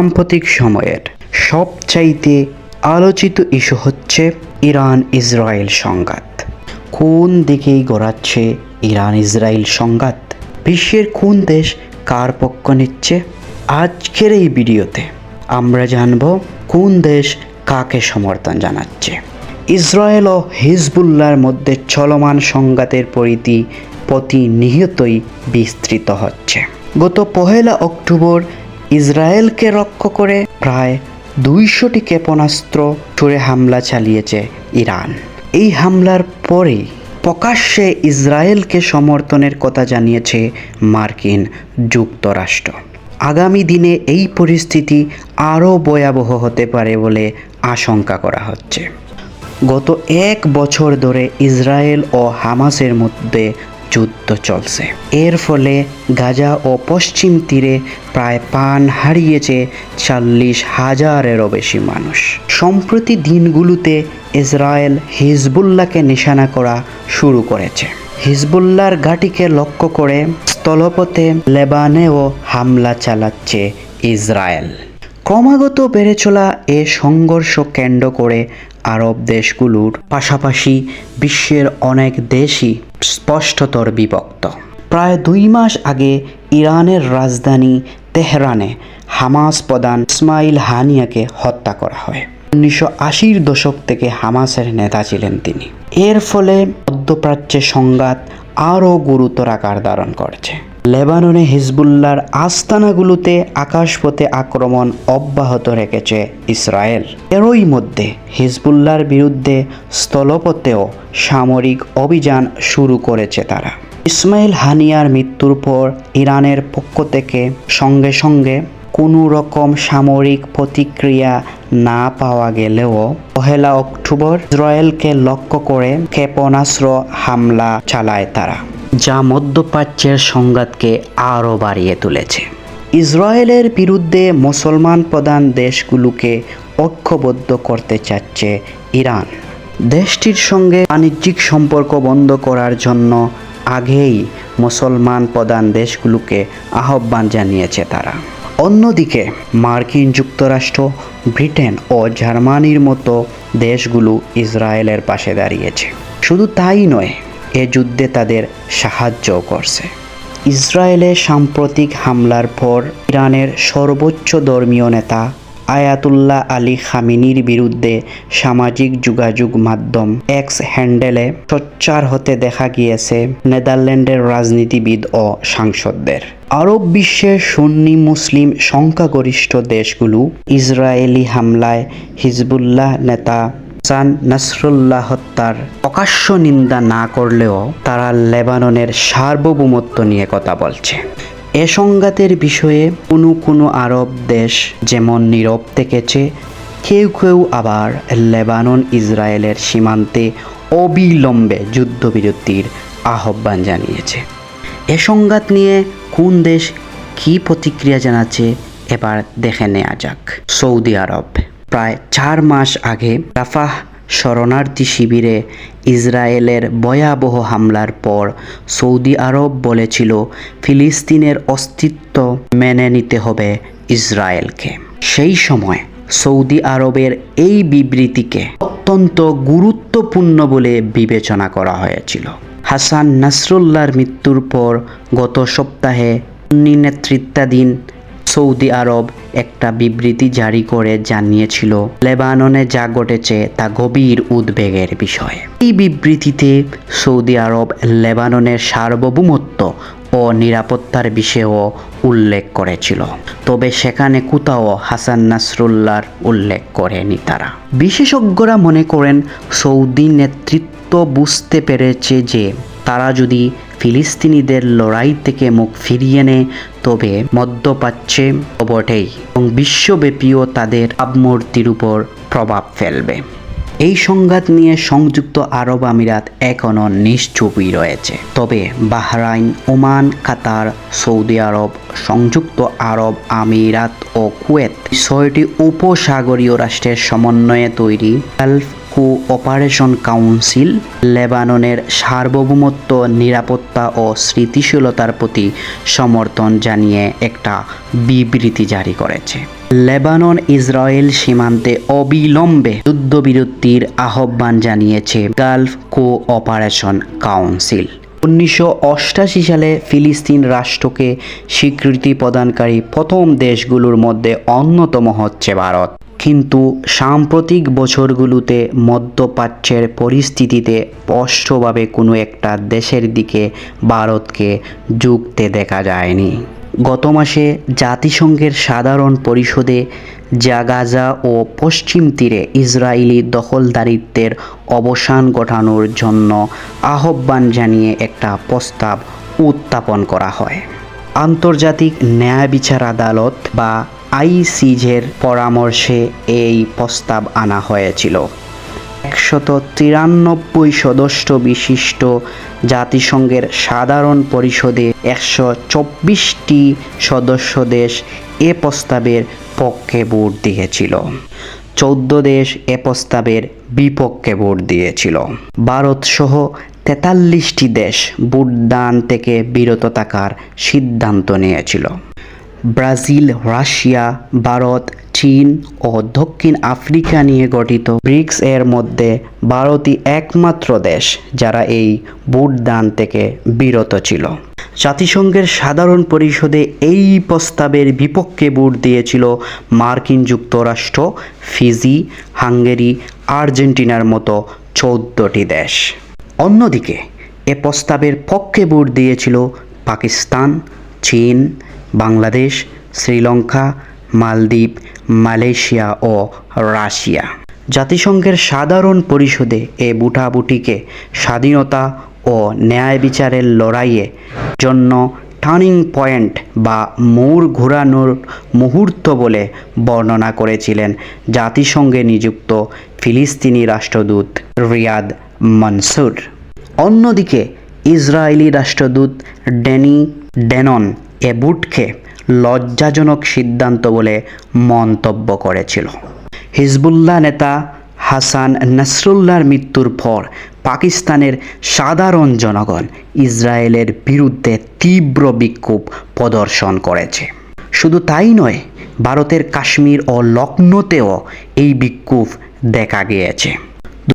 সাম্প্রতিক সময়ের সবচাইতে আলোচিত ইস্যু হচ্ছে ইরান ইসরায়েল সংঘাত। কোন দিকেই গড়াচ্ছে ইরান ইসরায়েল সংঘাত? বিশ্বের কোন দেশ কার পক্ষ নিচ্ছে? আজকের এই ভিডিওতে আমরা জানব কোন দেশ কাকে সমর্থন জানাচ্ছে। ইসরায়েল ও হিজবুল্লার মধ্যে চলমান সংঘাতের পরিধি প্রতিনিয়তই বিস্তৃত হচ্ছে। গত পহেলা অক্টোবর ইসরায়েলকে রক্ষা করে প্রায় দুইশোটি ক্ষেপণাস্ত্র ছুড়ে হামলা চালিয়েছে ইরান। এই হামলার পরেই প্রকাশ্যে ইসরায়েলকে সমর্থনের কথা জানিয়েছে মার্কিন যুক্তরাষ্ট্র। আগামী দিনে এই পরিস্থিতি আরও ভয়াবহ হতে পারে বলে আশঙ্কা করা হচ্ছে। গত এক বছর ধরে ইসরায়েল ও হামাসের মধ্যে যুদ্ধ চলছে। এর ফলে গাজা ও পশ্চিম তীরে প্রায় পান হারিয়েছে চল্লিশ হাজারেরও বেশি মানুষ। সম্প্রতি দিনগুলোতে ইসরায়েল হিজবুল্লাহকে নিশানা করা শুরু করেছে। হিজবুল্লাহর ঘাঁটিকে লক্ষ্য করে স্থলপথে লেবানেও হামলা চালাচ্ছে ইসরায়েল। ক্রমাগত বেড়ে চলা এ সংঘর্ষ কেন্দ্র করে আরব দেশগুলোর পাশাপাশি বিশ্বের অনেক দেশই স্পষ্টতর বিভক্ত। প্রায় দুই মাস আগে ইরানের রাজধানী তেহরানে হামাস প্রধান ইসমাইল হানিয়াকে হত্যা করা হয়। উনিশশো আশির দশক থেকে হামাসের নেতা ছিলেন তিনি। এর ফলে মধ্যপ্রাচ্যে সংঘাত আরও গুরুতর আকার ধারণ করেছে। লেবাননে হিজবুল্লার আস্তানাগুলোতে আকাশপথে আক্রমণ অব্যাহত রেখেছে ইসরায়েল। এরই মধ্যে হিজবুল্লার বিরুদ্ধে স্থলপথেও সামরিক অভিযান শুরু করেছে তারা। ইসমাইল হানিয়ার মৃত্যুর পর ইরানের পক্ষ থেকে সঙ্গে সঙ্গে কোনো রকম সামরিক প্রতিক্রিয়া না পাওয়া গেলেও পহেলা অক্টোবর ইসরায়েলকে লক্ষ্য করে ক্ষেপণাস্ত্র হামলা চালায় তারা। যা মধ্যপ্রাচ্যের সংঘাতকে আরও বাড়িয়ে তুলেছে। ইসরায়েলের বিরুদ্ধে মুসলমান প্রধান দেশগুলোকে ঐক্যবদ্ধ করতে চাচ্ছে ইরান। দেশটির সঙ্গে বাণিজ্যিক সম্পর্ক বন্ধ করার জন্য আগেই মুসলমান প্রধান দেশগুলোকে আহ্বান জানিয়েছে তারা। অন্যদিকে, মার্কিন যুক্তরাষ্ট্র, ব্রিটেন ও জার্মানির মতো দেশগুলো ইসরায়েলের পাশে দাঁড়িয়েছে। শুধু তাই নয় এ যুদ্ধে তাদের সাহায্যও করছে। ইসরায়েলে সাম্প্রতিক হামলার পর ইরানের সর্বোচ্চ ধর্মীয় নেতা আয়াতুল্লাহ আলী খামিনির বিরুদ্ধে সামাজিক যোগাযোগ মাধ্যম এক্স হ্যান্ডেলে সোচ্চার হতে দেখা গিয়েছে নেদারল্যান্ডের রাজনীতিবিদ ও সাংসদদের। আরব বিশ্বের সুন্নি মুসলিম সংখ্যাগরিষ্ঠ দেশগুলো ইসরায়েলি হামলায় হিজবুল্লাহ নেতা হাসান নাসরুল্লাহ হত্যার। প্রকাশ্য নিন্দা না করলেও তারা লেবাননের সার্বভৌমত্ব নিয়ে কথা বলছে। এ সংঘাতের বিষয়ে কোনো কোনো আরব দেশ যেমন নীরব থেকেছে কেউ কেউ আবার লেবানন ইসরায়েলের সীমান্তে অবিলম্বে যুদ্ধবিরতির আহ্বান জানিয়েছে। এ সংঘাত নিয়ে কোন দেশ কী প্রতিক্রিয়া জানাচ্ছে, এবার দেখে নেওয়া যাক। Saudi Arab. প্রায় চার মাস আগে রাফাহ শরণার্থী শিবিরে ইসরায়েলের ভয়াবহ হামলার পর সৌদি আরব বলেছিল, ফিলিস্তিনের অস্তিত্ব মেনে নিতে হবে ইসরায়েলকে। সেই সময় সৌদি আরবের এই বিবৃতিকে অত্যন্ত গুরুত্বপূর্ণ বলে বিবেচনা করা হয়েছিল। হাসান নাসরুল্লাহর মৃত্যুর পর গত সপ্তাহে নেতৃত্বাধীন সৌদি আরব একটা বিবৃতি জারি করে জানিয়েছিল। লেবাননে যা ঘটেছে তা গভীর উদ্বেগের বিষয়। এই বিবৃতিতে সৌদি আরব লেবাননের সার্বভৌমত্ব ও নিরাপত্তার বিষয়েও উল্লেখ করেছিল। তবে সেখানে কোথাও হাসান নাসরুল্লাহর উল্লেখ করেনি তারা। বিশেষজ্ঞরা মনে করেন, সৌদি নেতৃত্ব বুঝতে পেরেছে যে তারা যদি ফিলিস্তিনিদের লড়াই থেকে মুখ ফিরিয়ে নেয় তবে মধ্যপ্রাচ্যে বটেই এবং বিশ্বব্যাপীও তাদের ভাবমূর্তির উপর প্রভাব ফেলবে। এই সংঘাত নিয়ে সংযুক্ত আরব আমিরাত এখনও নিশ্চুপই রয়েছে। তবে Bahrain, Oman, Qatar, Saudi Arab, সংযুক্ত আরব আমিরাত ও কুয়েত ছয়টি উপসাগরীয় রাষ্ট্রের সমন্বয়ে তৈরি। গালফ কোঅপারেশন কাউন্সিল লেবাননের সার্বভৌমত্ব, নিরাপত্তা ও স্মৃতিশীলতার প্রতি সমর্থন জানিয়ে একটা বিবৃতি জারি করেছে। লেবানন, ইসরায়েল সীমান্তে অবিলম্বে যুদ্ধবিরতির আহ্বান জানিয়েছে গালফ কোঅপারেশন কাউন্সিল। উনিশশো সালে ফিলিস্তিন রাষ্ট্রকে স্বীকৃতি প্রদানকারী প্রথম দেশগুলোর মধ্যে অন্যতম হচ্ছে ভারত। কিন্তু সাম্প্রতিক বছরগুলোতে মধ্যপ্রাচ্যের পরিস্থিতিতে স্পষ্টভাবে কোনো একটা দেশের দিকে ভারতকে ঝুঁকতে দেখা যায়নি। গত মাসে জাতিসংঘের সাধারণ পরিষদে যা গাজা ও পশ্চিম তীরে ইসরায়েলি দখলদারিত্বের অবসান ঘটানোর জন্য আহ্বান জানিয়ে একটা প্রস্তাব উত্থাপন করা হয়। আন্তর্জাতিক ন্যায় বিচার আদালত বা আইসিজের পরামর্শে এই প্রস্তাব আনা হয়েছিল। একশত তিরানব্বই সদস্য বিশিষ্ট জাতিসংঘের সাধারণ পরিষদে একশো চব্বিশটি সদস্য দেশ এ প্রস্তাবের পক্ষে ভোট দিয়েছিল। চৌদ্দ দেশ এ প্রস্তাবের বিপক্ষে ভোট দিয়েছিল। ভারত সহ তেতাল্লিশটি দেশ ভোটদান থেকে বিরত থাকার সিদ্ধান্ত নিয়েছিল। ব্রাজিল, রাশিয়া, ভারত, চীন ও দক্ষিণ আফ্রিকা নিয়ে গঠিত। ব্রিক্স এর মধ্যে ভারতই একমাত্র দেশ যারা এই ভোটদান থেকে বিরত ছিল। জাতিসংঘের সাধারণ পরিষদে এই প্রস্তাবের বিপক্ষে ভোট দিয়েছিল মার্কিন যুক্তরাষ্ট্র, ফিজি, হাঙ্গেরি, আর্জেন্টিনার মতো চৌদ্দটি দেশ। অন্যদিকে, এ প্রস্তাবের পক্ষে ভোট দিয়েছিল পাকিস্তান, চীন বাংলাদেশ, শ্রীলঙ্কা, মালদ্বীপ, মালয়েশিয়া ও রাশিয়া। জাতিসংঘের সাধারণ পরিষদে এ বুটাবুটিকে স্বাধীনতা ও ন্যায় বিচারের লড়াইয়ে জন্য টার্নিং পয়েন্ট বা মোড় ঘোরানোর মুহূর্ত বলে বর্ণনা করেছিলেন জাতিসংঘে নিযুক্ত ফিলিস্তিনি রাষ্ট্রদূত রিয়াদ মনসুর। অন্যদিকে ইসরায়েলি রাষ্ট্রদূত ডেনি ডেনন এ বুটকে লজ্জাজনক সিদ্ধান্ত বলে মন্তব্য করেছিল। হিজবুল্লাহ নেতা হাসান নাসরুল্লাহর মৃত্যুর পর পাকিস্তানের সাধারণ জনগণ ইসরায়েলের বিরুদ্ধে তীব্র বিক্ষোভ প্রদর্শন করেছে। শুধু তাই নয়, ভারতের কাশ্মীর ও লখনৌতেও এই বিক্ষোভ দেখা গিয়েছে।